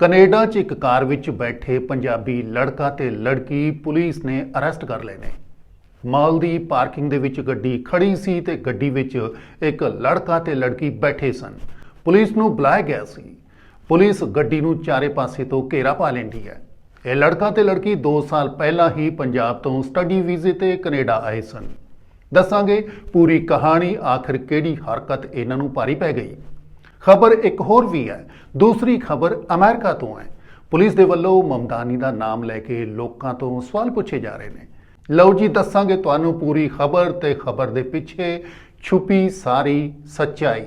Canada 'ਚ ਇੱਕ ਕਾਰ ਵਿੱਚ ਬੈਠੇ ਪੰਜਾਬੀ ਲੜਕਾ ਤੇ ਲੜਕੀ ਪੁਲਿਸ ਨੇ ਅਰੈਸਟ ਕਰ ਲਏ ਨੇ। ਮਾਲ ਦੀ ਪਾਰਕਿੰਗ ਦੇ ਵਿੱਚ ਗੱਡੀ ਖੜੀ ਸੀ ਤੇ ਗੱਡੀ ਵਿੱਚ ਇੱਕ ਲੜਕਾ ਤੇ ਲੜਕੀ ਬੈਠੇ ਸਨ। ਪੁਲਿਸ ਨੂੰ ਬੁਲਾਇਆ ਗਿਆ ਸੀ। ਪੁਲਿਸ ਗੱਡੀ ਨੂੰ ਚਾਰੇ ਪਾਸੇ ਤੋਂ ਘੇਰਾ ਪਾ ਲੈਂਦੀ ਹੈ। ਇਹ ਲੜਕਾ ਤੇ ਲੜਕੀ 2 ਸਾਲ ਪਹਿਲਾਂ ਹੀ ਪੰਜਾਬ ਤੋਂ ਸਟੱਡੀ ਵੀਜ਼ੇ ਤੇ ਕੈਨੇਡਾ ਆਏ ਸਨ। ਦੱਸਾਂਗੇ ਪੂਰੀ ਕਹਾਣੀ ਆਖਿਰ ਕਿਹੜੀ ਹਰਕਤ ਇਹਨਾਂ ਨੂੰ ਭਾਰੀ ਪੈ ਗਈ। ਖਬਰ ਇੱਕ ਹੋਰ ਵੀ ਹੈ। ਦੂਸਰੀ ਖਬਰ ਅਮਰੀਕਾ ਤੋਂ ਹੈ। ਪੁਲਿਸ ਦੇ ਵੱਲੋਂ ਮਮਦਾਨੀ ਦਾ ਨਾਮ ਲੈ ਕੇ ਲੋਕਾਂ ਤੋਂ ਸਵਾਲ ਪੁੱਛੇ ਜਾ ਰਹੇ ਨੇ। ਲਓ ਜੀ, ਦੱਸਾਂਗੇ ਤੁਹਾਨੂੰ ਪੂਰੀ ਖਬਰ ਤੇ ਖਬਰ ਦੇ ਪਿੱਛੇ ਛੁਪੀ ਸਾਰੀ ਸੱਚਾਈ।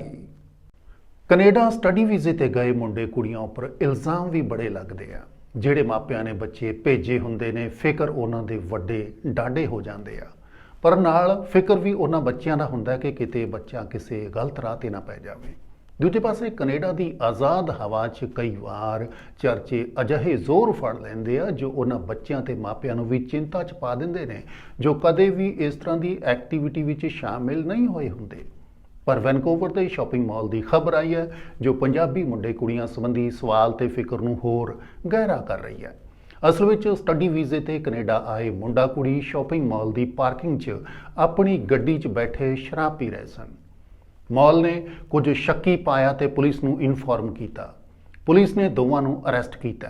ਕੈਨੇਡਾ ਸਟੱਡੀ ਵੀਜ਼ੇ ਤੇ ਗਏ ਮੁੰਡੇ ਕੁੜੀਆਂ ਉੱਪਰ ਇਲਜ਼ਾਮ ਵੀ ਬੜੇ ਲੱਗਦੇ ਆ। ਜਿਹੜੇ ਮਾਪਿਆਂ ਨੇ ਬੱਚੇ ਭੇਜੇ ਹੁੰਦੇ ਨੇ, ਫਿਕਰ ਉਹਨਾਂ ਦੇ ਵੱਡੇ ਡਾਢੇ ਹੋ ਜਾਂਦੇ ਆ। ਪਰ ਨਾਲ ਫਿਕਰ ਵੀ ਉਹਨਾਂ ਬੱਚਿਆਂ ਦਾ ਹੁੰਦਾ ਕਿ ਕਿਤੇ ਬੱਚਾ ਕਿਸੇ ਗਲਤ ਰਾਹ ਤੇ ਨਾ ਪੈ ਜਾਵੇ। ਦੂਜੇ ਪਾਸੇ ਕੈਨੇਡਾ ਦੀ ਆਜ਼ਾਦ ਹਵਾ 'ਚ ਕਈ ਵਾਰ ਚਰਚੇ ਅਜਿਹੇ ਜ਼ੋਰ ਫੜ ਲੈਂਦੇ ਆ ਜੋ ਉਹਨਾਂ ਬੱਚਿਆਂ ਤੇ ਮਾਪਿਆਂ ਨੂੰ ਵੀ ਚਿੰਤਾ 'ਚ ਪਾ ਦਿੰਦੇ ਨੇ, ਜੋ ਕਦੇ ਵੀ ਇਸ ਤਰ੍ਹਾਂ ਦੀ ਐਕਟੀਵਿਟੀ ਵਿੱਚ ਸ਼ਾਮਿਲ ਨਹੀਂ ਹੋਏ ਹੁੰਦੇ। ਪਰ ਵੈਨਕੂਵਰ ਦੇ ਸ਼ਾਪਿੰਗ ਮਾਲ ਦੀ ਖਬਰ ਆਈ ਹੈ, ਜੋ ਪੰਜਾਬੀ ਮੁੰਡੇ ਕੁੜੀਆਂ ਸੰਬੰਧੀ ਸਵਾਲ ਤੇ ਫਿਕਰ ਨੂੰ ਹੋਰ ਗਹਿਰਾ ਕਰ ਰਹੀ ਹੈ। ਅਸਲ ਵਿੱਚ ਸਟੱਡੀ ਵੀਜ਼ੇ ਤੇ ਕੈਨੇਡਾ ਆਏ ਮੁੰਡਾ ਕੁੜੀ ਸ਼ਾਪਿੰਗ ਮਾਲ ਦੀ ਪਾਰਕਿੰਗ 'ਚ ਆਪਣੀ ਗੱਡੀ 'ਚ ਬੈਠੇ ਸ਼ਰਾਬ ਪੀ ਰਹੇ ਸਨ। ਮੌਲ ਨੇ ਕੁਝ ਸ਼ੱਕੀ ਪਾਇਆ ਤੇ ਪੁਲਿਸ ਨੂੰ ਇਨਫੋਰਮ ਕੀਤਾ। ਪੁਲਿਸ ਨੇ ਦੋਵਾਂ ਨੂੰ ਅਰੈਸਟ ਕੀਤਾ।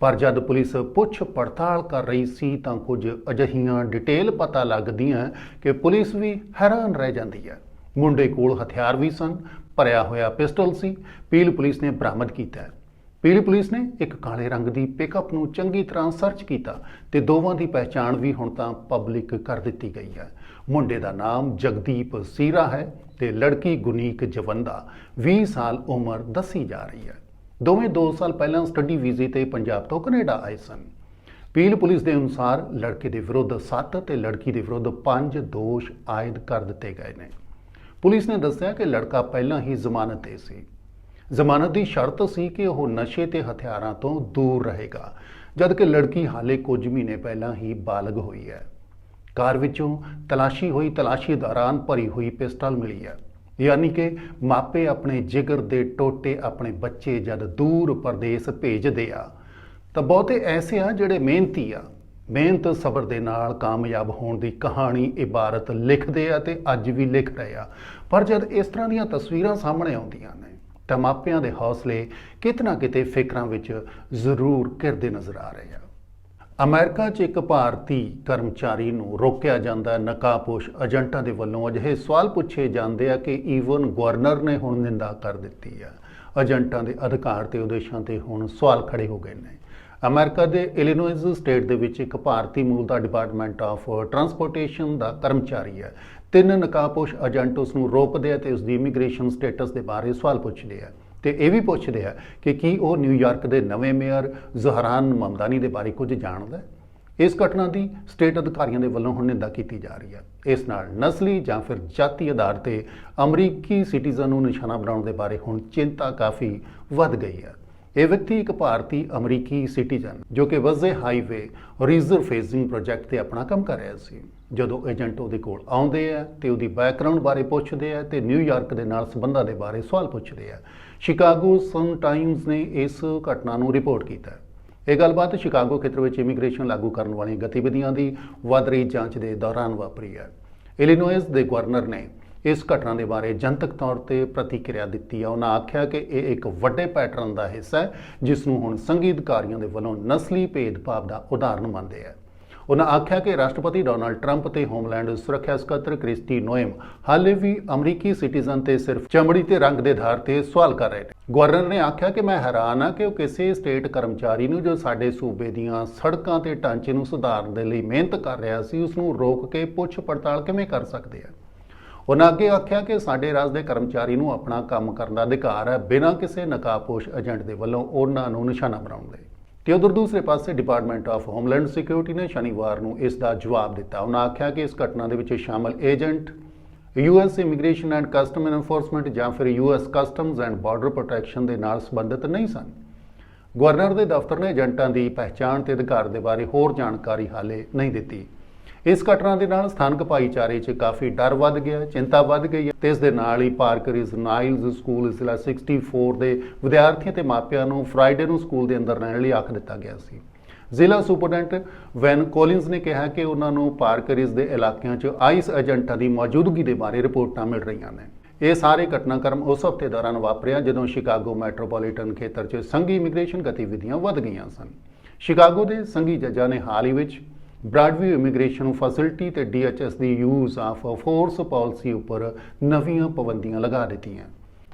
ਪਰ ਜਦ ਪੁਲਿਸ ਪੁੱਛ ਪੜਤਾਲ ਕਰ ਰਹੀ ਸੀ ਤਾਂ ਕੁਝ ਅਜਿਹੀਆਂ ਡਿਟੇਲ ਪਤਾ ਲੱਗਦੀਆਂ ਕਿ ਪੁਲਿਸ ਵੀ ਹੈਰਾਨ ਰਹਿ ਜਾਂਦੀ ਹੈ। ਮੁੰਡੇ ਕੋਲ ਹਥਿਆਰ ਵੀ ਸਨ, ਭਰਿਆ ਹੋਇਆ ਪਿਸਟਲ ਸੀ, ਪੀਲ ਪੁਲਿਸ ਨੇ ਬਰਾਮਦ ਕੀਤਾ। ਪੀਲ ਪੁਲਿਸ ਨੇ ਇੱਕ ਕਾਲੇ ਰੰਗ ਦੀ ਪਿਕਅਪ ਨੂੰ ਚੰਗੀ ਤਰ੍ਹਾਂ ਸਰਚ ਕੀਤਾ ਤੇ ਦੋਵਾਂ ਦੀ ਪਹਿਚਾਣ ਵੀ ਹੁਣ ਤਾਂ ਪਬਲਿਕ ਕਰ ਦਿੱਤੀ ਗਈ ਹੈ। ਮੁੰਡੇ ਦਾ ਨਾਮ ਜਗਦੀਪ ਸੀਰਾ ਹੈ ਤੇ ਲੜਕੀ ਗੁਨੀਕ ਜਵੰਦਾ 20 ਸਾਲ ਉਮਰ ਦੱਸੀ ਜਾ ਰਹੀ ਹੈ। ਦੋਵੇਂ 2 ਸਾਲ ਪਹਿਲਾਂ ਸਟੱਡੀ ਵੀਜ਼ੇ ਤੇ ਪੰਜਾਬ ਤੋਂ ਕੈਨੇਡਾ ਆਏ ਸਨ। ਪੀਲ ਪੁਲਿਸ ਦੇ ਅਨੁਸਾਰ ਲੜਕੇ ਦੇ ਵਿਰੁੱਧ 7 ਤੇ ਲੜਕੀ ਦੇ ਵਿਰੁੱਧ 5 ਦੋਸ਼ ਆਇਦ ਕਰ ਦਿੱਤੇ ਗਏ ਨੇ। ਪੁਲਿਸ ਨੇ ਦੱਸਿਆ ਕਿ ਲੜਕਾ ਪਹਿਲਾਂ ਹੀ ਜ਼ਮਾਨਤ ਤੇ ਸੀ। ਜ਼ਮਾਨਤ ਦੀ ਸ਼ਰਤ ਸੀ ਕਿ ਉਹ ਨਸ਼ੇ ਤੇ ਹਥਿਆਰਾਂ ਤੋਂ ਦੂਰ ਰਹੇਗਾ, ਜਦਕਿ ਲੜਕੀ ਹਾਲੇ ਕੁਝ ਮਹੀਨੇ ਪਹਿਲਾਂ ਹੀ ਬਾਲਗ ਹੋਈ ਹੈ। ਕਾਰ ਵਿੱਚੋਂ ਤਲਾਸ਼ੀ ਹੋਈ, ਤਲਾਸ਼ੀ ਦੌਰਾਨ ਭਰੀ ਹੋਈ ਪਿਸਟਲ ਮਿਲੀ ਹੈ। ਯਾਨੀ ਕਿ ਮਾਪੇ ਆਪਣੇ ਜਿਗਰ ਦੇ ਟੋਟੇ ਆਪਣੇ ਬੱਚੇ ਜਦ ਦੂਰ ਪਰਦੇਸ ਭੇਜਦੇ ਆ। ਤਾਂ ਬਹੁਤੇ ਐਸੇ ਆ ਜਿਹੜੇ ਮਿਹਨਤੀ ਆ। ਮਿਹਨਤ ਸਬਰ ਦੇ ਨਾਲ ਕਾਮਯਾਬ ਹੋਣ ਦੀ ਕਹਾਣੀ ਇਬਾਰਤ ਲਿਖਦੇ ਆ ਤੇ ਅੱਜ ਵੀ ਲਿਖ ਰਹੇ ਆ। ਪਰ ਜਦ ਇਸ ਤਰ੍ਹਾਂ ਦੀਆਂ ਤਸਵੀਰਾਂ ਸਾਹਮਣੇ ਆਉਂਦੀਆਂ ਨੇ, ਤਾਂ ਮਾਪਿਆਂ ਦੇ ਹੌਸਲੇ ਕਿਤਨਾ ਕਿਤੇ ਫਿਕਰਾਂ ਵਿੱਚ ਜ਼ਰੂਰ ਘਿਰਦੇ ਨਜ਼ਰ ਆ ਰਹੇ ਆ। ਅਮਰੀਕਾ 'ਚ ਇੱਕ ਭਾਰਤੀ ਕਰਮਚਾਰੀ ਨੂੰ ਰੋਕਿਆ ਜਾਂਦਾ ਨਕਾਬਪੋਸ਼ ਏਜੰਟਾਂ ਦੇ ਵੱਲੋਂ ਅਜਿਹੇ ਸਵਾਲ ਪੁੱਛੇ ਜਾਂਦੇ ਆ ਕਿ ਈਵਨ ਗਵਰਨਰ ਨੇ ਹੁਣ ਨਿੰਦਾ ਕਰ ਦਿੱਤੀ ਆ। ਏਜੰਟਾਂ ਦੇ ਅਧਿਕਾਰ ਤੇ ਉਦੇਸ਼ਾਂ ਤੇ ਹੁਣ ਸਵਾਲ ਖੜੇ ਹੋ ਗਏ ਨੇ। ਅਮਰੀਕਾ ਦੇ ਇਲੀਨੋਇਸ ਸਟੇਟ ਦੇ ਵਿੱਚ ਇੱਕ ਭਾਰਤੀ ਮੂਲ ਦਾ ਡਿਪਾਰਟਮੈਂਟ ਆਫ ਟਰਾਂਸਪੋਰਟੇਸ਼ਨ ਦਾ ਕਰਮਚਾਰੀ ਹੈ ਤਿੰਨ ਨਕਾਬਪੋਸ਼ ਏਜੰਟ ਉਸ ਨੂੰ ਰੋਕਦੇ ਆ ਤੇ ਉਸ ਦੀ ਇਮੀਗ੍ਰੇਸ਼ਨ ਸਟੇਟਸ ਦੇ ਬਾਰੇ ਸਵਾਲ ਪੁੱਛਦੇ ਆ। ਤੇ ਇਹ ਵੀ ਪੁੱਛਦੇ ਆ ਕਿ ਕੀ ਉਹ ਨਿਊਯਾਰਕ ਦੇ ਨਵੇਂ ਮੇਅਰ ਜ਼ਹਰਾਨ ਮਮਦਾਨੀ ਦੇ ਬਾਰੇ ਕੁਝ ਜਾਣਦਾ ਹੈ? ਇਸ ਘਟਨਾ ਦੀ ਸਟੇਟ ਅਧਿਕਾਰੀਆਂ ਦੇ ਵੱਲੋਂ ਹੁਣ ਨਿੰਦਾ ਕੀਤੀ ਜਾ ਰਹੀ ਹੈ ਇਸ ਨਾਲ ਨਸਲੀ ਜਾਂ ਫਿਰ ਜਾਤੀ ਆਧਾਰ ਤੇ ਅਮਰੀਕੀ ਸਿਟੀਜ਼ਨ ਨੂੰ ਨਿਸ਼ਾਨਾ ਬਣਾਉਣ ਦੇ ਬਾਰੇ ਹੁਣ ਚਿੰਤਾ ਕਾਫੀ ਵੱਧ ਗਈ ਹੈ ਇਹ ਵਿਅਕਤੀ ਇੱਕ ਭਾਰਤੀ ਅਮਰੀਕੀ ਸਿਟੀਜ਼ਨ ਜੋ ਕਿ ਵਜ਼ੇ ਹਾਈਵੇ ਰੀਜ਼ਰ ਫੇਸਿੰਗ ਪ੍ਰੋਜੈਕਟ ਤੇ ਆਪਣਾ ਕੰਮ ਕਰ ਰਿਹਾ ਸੀ। ਜਦੋਂ ਏਜੰਟ ਉਹਦੇ ਕੋਲ ਆਉਂਦੇ ਆ ਤੇ ਉਹਦੀ ਬੈਕਗ੍ਰਾਉਂਡ ਬਾਰੇ ਪੁੱਛਦੇ ਆ ਤੇ ਨਿਊਯਾਰਕ ਦੇ ਨਾਲ ਸੰਬੰਧਾਂ ਦੇ ਬਾਰੇ ਸਵਾਲ ਪੁੱਛਦੇ ਆ। ਸ਼ਿਕਾਗੋ ਸਨ ਟਾਈਮਜ਼ ਨੇ ਇਸ ਘਟਨਾ ਨੂੰ ਰਿਪੋਰਟ ਕੀਤਾ ਹੈ। ਇਹ ਗੱਲਬਾਤ ਸ਼ਿਕਾਗੋ ਖੇਤਰ ਵਿੱਚ ਇਮੀਗ੍ਰੇਸ਼ਨ ਲਾਗੂ ਕਰਨ ਵਾਲੀਆਂ ਗਤੀਵਿਧੀਆਂ ਦੀ ਵਧ ਰਹੀ ਜਾਂਚ ਦੇ ਦੌਰਾਨ ਵਾਪਰੀ ਹੈ। ਇਲੀਨੋਇਸ ਦੇ ਗਵਰਨਰ ਨੇ ਇਸ ਘਟਨਾ ਦੇ ਬਾਰੇ ਜਨਤਕ ਤੌਰ ਤੇ ਪ੍ਰਤੀਕਿਰਿਆ ਦਿੱਤੀ ਹੈ। ਉਹਨਾਂ ਆਖਿਆ ਕਿ ਇਹ ਇੱਕ ਵੱਡੇ ਪੈਟਰਨ ਦਾ ਹਿੱਸਾ ਹੈ, ਜਿਸ ਨੂੰ ਹੁਣ ਸੰਗੀਤਕਾਰੀਆਂ ਦੇ ਵੱਲੋਂ ਨਸਲੀ ਭੇਦਭਾਵ ਦਾ ਉਦਾਹਰਣ ਮੰਨਦੇ ਹੈ ਉਹਨਾਂ ਆਖਿਆ ਕਿ ਰਾਸ਼ਟਰਪਤੀ ਡੋਨਾਲਡ ਟਰੰਪ ਤੇ ਹੋਮਲੈਂਡ ਸੁਰੱਖਿਆ ਸਕੱਤਰ ਕ੍ਰਿਸਟੀ ਨੋਇਮ ਹਾਲੇ ਵੀ ਅਮਰੀਕੀ ਸਿਟੀਜ਼ਨ ਤੇ ਸਿਰਫ ਚਮੜੀ ਤੇ ਰੰਗ ਦੇ ਆਧਾਰ ਤੇ ਸਵਾਲ ਕਰ ਰਹੇ ਨੇ। ਗਵਰਨਰ ਨੇ ਆਖਿਆ ਕਿ ਮੈਂ ਹੈਰਾਨ ਹਾਂ ਕਿ ਉਹ ਕਿਸੇ ਸਟੇਟ ਕਰਮਚਾਰੀ ਨੂੰ ਜੋ ਸਾਡੇ ਸੂਬੇ ਦੀਆਂ ਸੜਕਾਂ ਤੇ ਢਾਂਚੇ ਨੂੰ ਸੁਧਾਰਨ ਦੇ ਲਈ ਮਿਹਨਤ ਕਰ ਰਿਹਾ ਸੀ ਉਸ ਨੂੰ ਰੋਕ ਕੇ ਪੁੱਛ ਪੜਤਾਲ ਕਿਵੇਂ ਕਰ ਸਕਦੇ ਆ? ਉਹਨਾਂ ਅੱਗੇ ਆਖਿਆ ਕਿ ਸਾਡੇ ਰਾਜ ਦੇ ਕਰਮਚਾਰੀ ਨੂੰ ਆਪਣਾ ਕੰਮ ਕਰਨ ਦਾ ਅਧਿਕਾਰ ਹੈ, ਬਿਨਾਂ ਕਿਸੇ ਨਕਾਬਪੋਸ਼ ਏਜੰਟ ਦੇ ਵੱਲੋਂ ਉਹਨਾਂ ਨੂੰ ਨਿਸ਼ਾਨਾ ਬਣਾਉਣ ਦੇ। ਤੇ ਉਧਰ ਦੂਸਰੇ ਪਾਸੇ ਡਿਪਾਰਟਮੈਂਟ ਆਫ ਹੋਮਲੈਂਡ ਸਿਕਿਉਰਿਟੀ ਨੇ ਸ਼ਨੀਵਾਰ ਨੂੰ ਇਸ ਦਾ ਜਵਾਬ ਦਿੱਤਾ। ਉਹਨਾਂ ਆਖਿਆ ਕਿ ਇਸ ਘਟਨਾ ਦੇ ਵਿੱਚ ਸ਼ਾਮਲ agent US immigration and custom enforcement ਜਾਂ ਫਿਰ US customs and border protection ਦੇ ਨਾਲ ਸੰਬੰਧਿਤ ਨਹੀਂ ਸਨ। ਗਵਰਨਰ ਦੇ ਦਫ਼ਤਰ ਨੇ ਏਜੰਟਾਂ ਦੀ ਪਹਿਚਾਣ ਤੇ ਅਧਿਕਾਰ ਦੇ ਬਾਰੇ ਹੋਰ ਜਾਣਕਾਰੀ ਹਾਲੇ ਨਹੀਂ ਦਿੱਤੀ। ਇਸ ਘਟਨਾ ਦੇ ਨਾਲ ਸਥਾਨਕ ਭਾਈਚਾਰੇ 'ਚ ਕਾਫੀ ਡਰ ਵੱਧ ਗਿਆ, ਚਿੰਤਾ ਵੱਧ ਗਈ ਹੈ ਤੇ ਇਸ ਦੇ ਨਾਲ ਹੀ ਪਾਰਕਰਿਸ ਨਾਈਲਜ਼ ਸਕੂਲ ਜ਼ਿਲ੍ਹਾ 64 ਦੇ ਵਿਦਿਆਰਥੀਆਂ ਤੇ ਮਾਪਿਆਂ ਨੂੰ ਫਰਾਈਡੇ ਨੂੰ ਸਕੂਲ ਦੇ ਅੰਦਰ ਰਹਿਣ ਲਈ ਆਖ ਦਿੱਤਾ ਗਿਆ ਸੀ। ਜ਼ਿਲ੍ਹਾ ਸੁਪਰਡੈਂਟ ਵੈਨ ਕੋਲਿੰਸ ਨੇ ਕਿਹਾ ਕਿ ਉਹਨਾਂ ਨੂੰ ਪਾਰਕਰਿਸ ਦੇ ਇਲਾਕਿਆਂ 'ਚ ਆਈਸ ਏਜੰਟਾਂ ਦੀ ਮੌਜੂਦਗੀ ਦੇ ਬਾਰੇ ਰਿਪੋਰਟਾਂ ਮਿਲ ਰਹੀਆਂ ਨੇ। ਇਹ ਸਾਰੇ ਘਟਨਾਕ੍ਰਮ ਉਸ ਹਫ਼ਤੇ ਦੌਰਾਨ ਵਾਪਰਿਆ ਜਦੋਂ ਸ਼ਿਕਾਗੋ ਮੈਟਰੋਪੋਲੀਟਨ ਖੇਤਰ 'ਚ ਸੰਘੀ ਇਮੀਗ੍ਰੇਸ਼ਨ ਗਤੀਵਿਧੀਆਂ ਵੱਧ ਗਈਆਂ ਸਨ। ਸ਼ਿਕਾਗੋ ਦੇ ਸੰਘੀ ਜੱਜਾਂ ਨੇ ਹਾਲ ਹੀ ਵਿੱਚ ਬ੍ਰਾਡਵੀ ਇਮੀਗ੍ਰੇਸ਼ਨ ਫੈਸਿਲਿਟੀ ਤੇ ਡੀਐਚਐਸ ਦੀ ਯੂਜ਼ ਆਫ ਫੋਰਸ ਪਾਲਿਸੀ ਉੱਪਰ ਨਵੀਆਂ ਪਾਬੰਦੀਆਂ ਲਗਾ ਦਿੱਤੀਆਂ।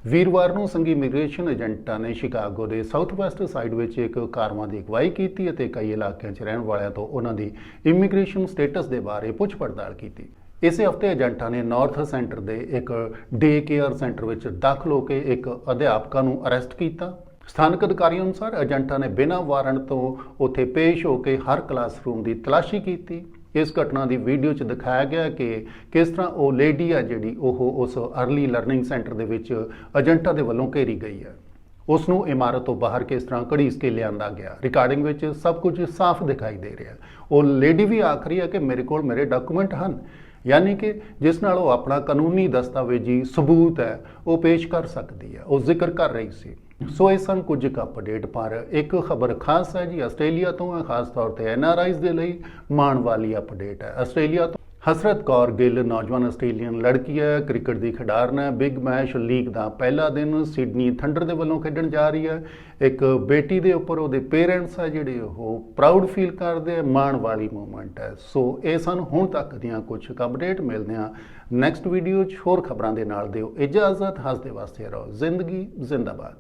ਵੀਰਵਾਰ ਨੂੰ ਸੰਘੀ ਇਮੀਗ੍ਰੇਸ਼ਨ ਏਜੰਟਾਂ ਨੇ ਸ਼ਿਕਾਗੋ ਦੇ ਸਾਊਥ ਵੈਸਟ ਸਾਈਡ ਵਿੱਚ ਇੱਕ ਕਾਰਵਾਂ ਦੀ ਅਗਵਾਈ ਕੀਤੀ ਅਤੇ ਕਈ ਇਲਾਕਿਆਂ 'ਚ ਰਹਿਣ ਵਾਲਿਆਂ ਤੋਂ ਉਹਨਾਂ ਦੀ ਇਮੀਗ੍ਰੇਸ਼ਨ ਸਟੇਟਸ ਦੇ ਬਾਰੇ ਪੁੱਛ ਪੜਤਾਲ ਕੀਤੀ। ਇਸੇ ਹਫ਼ਤੇ ਏਜੰਟਾਂ ਨੇ ਨਾਰਥ ਸੈਂਟਰ ਦੇ ਇੱਕ ਡੇ ਕੇਅਰ ਸੈਂਟਰ ਵਿੱਚ ਦਾਖਲ ਹੋ ਕੇ ਇੱਕ ਅਧਿਆਪਕਾ ਨੂੰ ਅਰੈਸਟ ਕੀਤਾ। ਸਥਾਨਕ ਅਧਿਕਾਰੀਆਂ ਅਨੁਸਾਰ ਏਜੰਟਾਂ ਨੇ ਬਿਨਾਂ ਵਾਰੰਟ ਤੋਂ ਉੱਥੇ ਪੇਸ਼ ਹੋ ਕੇ ਹਰ ਕਲਾਸਰੂਮ ਦੀ ਤਲਾਸ਼ੀ ਕੀਤੀ। ਇਸ ਘਟਨਾ ਦੀ ਵੀਡੀਓ 'ਚ ਦਿਖਾਇਆ ਗਿਆ ਕਿ ਕਿਸ ਤਰ੍ਹਾਂ ਉਹ ਲੇਡੀ ਆ ਜਿਹੜੀ ਉਹ ਉਸ ਅਰਲੀ ਲਰਨਿੰਗ ਸੈਂਟਰ ਦੇ ਵਿੱਚ ਏਜੰਟਾਂ ਦੇ ਵੱਲੋਂ ਘੇਰੀ ਗਈ ਹੈ। ਉਸ ਨੂੰ ਇਮਾਰਤ ਤੋਂ ਬਾਹਰ ਕਿਸ ਤਰ੍ਹਾਂ ਘੜੀਸ ਕੇ ਲਿਆਂਦਾ ਗਿਆ। ਰਿਕਾਰਡਿੰਗ ਵਿੱਚ ਸਭ ਕੁਝ ਸਾਫ਼ ਦਿਖਾਈ ਦੇ ਰਿਹਾ। ਉਹ ਲੇਡੀ ਵੀ ਆਖ ਰਹੀ ਹੈ ਕਿ ਮੇਰੇ ਕੋਲ ਮੇਰੇ ਡਾਕੂਮੈਂਟ ਹਨ। ਯਾਨੀ ਕਿ ਜਿਸ ਨਾਲ ਉਹ ਆਪਣਾ ਕਾਨੂੰਨੀ ਦਸਤਾਵੇਜ਼ੀ ਸਬੂਤ ਹੈ, ਉਹ ਪੇਸ਼ ਕਰ ਸਕਦੀ ਹੈ। ਉਹ ਜ਼ਿਕਰ ਕਰ ਰਹੀ ਸੀ। ਸੋ ਇਹ ਸਨ ਕੁਝ ਕੁ ਅਪਡੇਟ ਪਰ ਇੱਕ ਖਬਰ ਖਾਸ ਹੈ ਜੀ, ਆਸਟ੍ਰੇਲੀਆ ਤੋਂ ਹੈ, ਖਾਸ ਤੌਰ ਤੇ ਐਨਆਰਆਈਜ਼ ਦੇ ਲਈ ਮਾਣ ਵਾਲੀ ਅਪਡੇਟ ਹੈ। ਆਸਟ੍ਰੇਲੀਆ ਤੋਂ ਹਸਰਤ ਕੌਰ ਗਿੱਲ ਨੌਜਵਾਨ ਆਸਟ੍ਰੇਲੀਅਨ ਲੜਕੀ ਹੈ, ਕ੍ਰਿਕਟ ਦੀ ਖਿਡਾਰਨ ਹੈ। ਬਿਗ ਮੈਸ਼ ਲੀਗ ਦਾ ਪਹਿਲਾ ਦਿਨ ਸਿਡਨੀ ਥੰਡਰ ਦੇ ਵੱਲੋਂ ਖੇਡਣ ਜਾ ਰਹੀ ਹੈ। ਇੱਕ ਬੇਟੀ ਦੇ ਉੱਪਰ ਉਹਦੇ ਪੇਰੈਂਟਸ ਹੈ ਜਿਹੜੇ ਉਹ ਪ੍ਰਾਊਡ ਫੀਲ ਕਰਦੇ ਆ, ਮਾਣ ਵਾਲੀ ਮੂਮੈਂਟ ਹੈ। ਸੋ ਇਹ ਸਨ ਹੁਣ ਤੱਕ ਦੀਆਂ ਕੁਝ ਅਪਡੇਟ ਮਿਲਦੇ ਆ ਨੈਕਸਟ ਵੀਡੀਓ 'ਚ। ਹੋਰ ਖਬਰਾਂ ਦੇ ਨਾਲ ਦਿਓ ਇਜਾਜ਼ਤ। ਹੱਸਦੇ ਵਾਸਤੇ ਰਹੋ। ਜ਼ਿੰਦਗੀ ਜ਼ਿੰਦਾਬਾਦ।